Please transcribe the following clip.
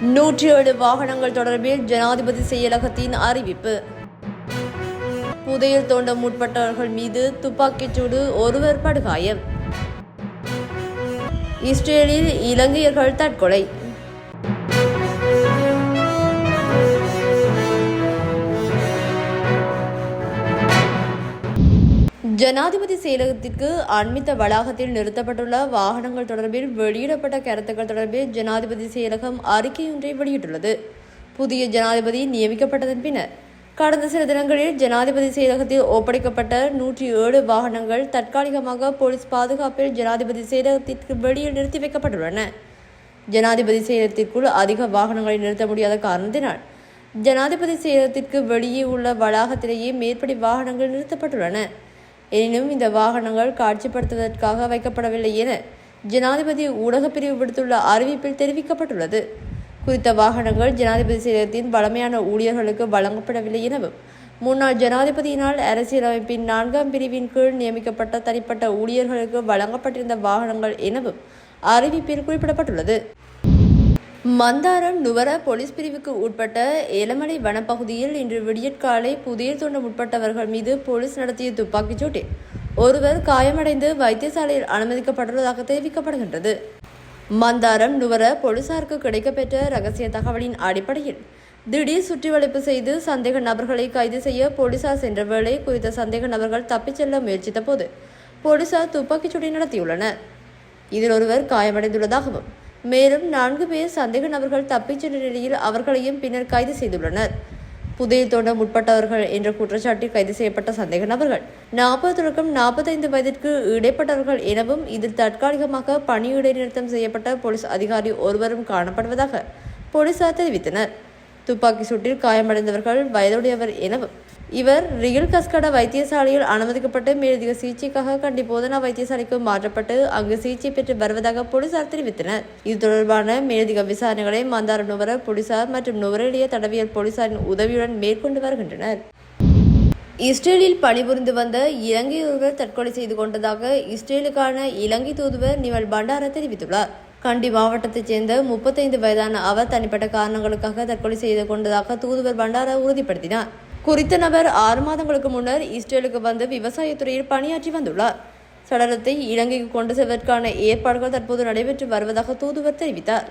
நூற்றி ஏழு வாகனங்கள் தொடர்பில் ஜனாதிபதி செயலகத்தின் அறிவிப்பு. புதையல் தோண்ட முற்பட்டவர்கள் மீது துப்பாக்கிச்சூடு ஒருவர் படுகாயம். இஸ்ரேலில் இலங்கையர்கள் தற்கொலை. ஜனாதிபதி செயலகத்திற்கு அண்மித்த வளாகத்தில் நிறுத்தப்பட்டுள்ள வாகனங்கள் தொடர்பில் வெளியிடப்பட்ட கருத்துக்கள் தொடர்பில் ஜனாதிபதி செயலகம் அறிக்கையொன்றை வெளியிட்டுள்ளது. புதிய ஜனாதிபதி நியமிக்கப்பட்டதன் பின்னர் கடந்த சில தினங்களில் ஜனாதிபதி செயலகத்தில் ஒப்படைக்கப்பட்ட நூற்றி ஏழு வாகனங்கள் தற்காலிகமாக போலீஸ் பாதுகாப்பில் ஜனாதிபதி செயலகத்திற்கு வெளியில் நிறுத்தி வைக்கப்பட்டுள்ளன. ஜனாதிபதி செயலகத்திற்குள் அதிக வாகனங்களை நிறுத்த முடியாத காரணத்தினால் ஜனாதிபதி செயலகத்திற்கு வெளியே உள்ள வளாகத்திலேயே மேற்படி வாகனங்கள் நிறுத்தப்பட்டுள்ளன. எனினும் இந்த வாகனங்கள் காட்சிப்படுத்துவதற்காக வைக்கப்படவில்லை என ஜனாதிபதி ஊடகப் பிரிவு விடுத்துள்ள அறிவிப்பில் தெரிவிக்கப்பட்டுள்ளது. குறித்த வாகனங்கள் ஜனாதிபதி செயலகத்தின் பழமையான ஊழியர்களுக்கு வழங்கப்படவில்லை எனவும் முன்னாள் ஜனாதிபதியினால் அரசியலமைப்பின் நான்காம் பிரிவின் கீழ் நியமிக்கப்பட்ட தனிப்பட்ட ஊழியர்களுக்கு வழங்கப்பட்டிருந்த வாகனங்கள் எனவும் அறிவிப்பில் குறிப்பிடப்பட்டுள்ளது. மந்தாரம் நுவர போலீஸ் பிரிவுக்கு உட்பட்ட ஏலமலை வனப்பகுதியில் இன்று விடியற்காலை புதிய தோண்ட உட்பட்டவர்கள் மீது போலீஸ் நடத்திய துப்பாக்கிச் சூட்டில் ஒருவர் காயமடைந்து வைத்தியசாலையில் அனுமதிக்கப்பட்டுள்ளதாக தெரிவிக்கப்படுகின்றது. மந்தாரம் நுவர போலீசாருக்கு கிடைக்கப்பெற்ற ரகசிய தகவலின் அடிப்படையில் திடீர் சுற்றிவளைப்பு செய்து சந்தேக நபர்களை கைது செய்ய போலீசார் சென்ற வேளை குறித்த சந்தேக நபர்கள் தப்பிச் செல்ல முயற்சித்த போது போலீசார் துப்பாக்கிச் சூட்டை நடத்தியுள்ளனர். இதில் ஒருவர் காயமடைந்துள்ளதாகவும் மேலும் நான்கு பேர் சந்தேக நபர்கள் தப்பிச் சென்ற நிலையில் அவர்களையும் பின்னர் கைது செய்துள்ளனர். புதையல் தோண்ட முற்பட்டவர்கள் என்ற குற்றச்சாட்டில் கைது செய்யப்பட்ட சந்தேக நபர்கள். நாற்பது தொடக்கம் நாற்பத்தைந்து வயதிற்கு இடைப்பட்டவர்கள் எனவும் இதில் தற்காலிகமாக பணி இடைநிறுத்தம் செய்யப்பட்ட போலீஸ் அதிகாரி ஒருவரும் காணப்படுவதாக போலீசார் தெரிவித்தனர். துப்பாக்கி சூட்டில் காயமடைந்தவர்கள் வயதுடையவர் எனவும் இவர் ரியல் கஸ்கட வைத்தியசாலையில் அனுமதிக்கப்பட்டு மேலதிக சிகிச்சைக்காக கண்டி போதனா வைத்தியசாலைக்கு மாற்றப்பட்டு அங்கு சிகிச்சை பெற்று வருவதாக போலீசார் தெரிவித்தனர். இது தொடர்பான மேலதிக விசாரணைகளை மந்தார நுவர போலீசார் மற்றும் நுவரெலிய தடவியல் போலீசாரின் உதவியுடன் மேற்கொண்டு வருகின்றனர். இஸ்ரேலில் பணிபுரிந்து வந்த இலங்கை ஒருவர் தற்கொலை செய்து கொண்டதாக இஸ்ரேலுக்கான இலங்கை தூதுவர் நிவல் பண்டார தெரிவித்துள்ளார். கண்டி மாவட்டத்தைச் சேர்ந்த முப்பத்தைந்து வயதான அவர் தனிப்பட்ட காரணங்களுக்காக தற்கொலை செய்து கொண்டதாக தூதுவர் பண்டார உறுதிப்படுத்தினார். குறித்த நபர் ஆறு மாதங்களுக்கு முன்னர் இஸ்ரேலுக்கு வந்து விவசாயத்துறையில் பணியாற்றி வந்துள்ளார். சடலத்தை இலங்கைக்கு கொண்டு செல்வதற்கான ஏற்பாடுகள் தற்போது நடைபெற்று வருவதாக தூதுவர் தெரிவித்தார்.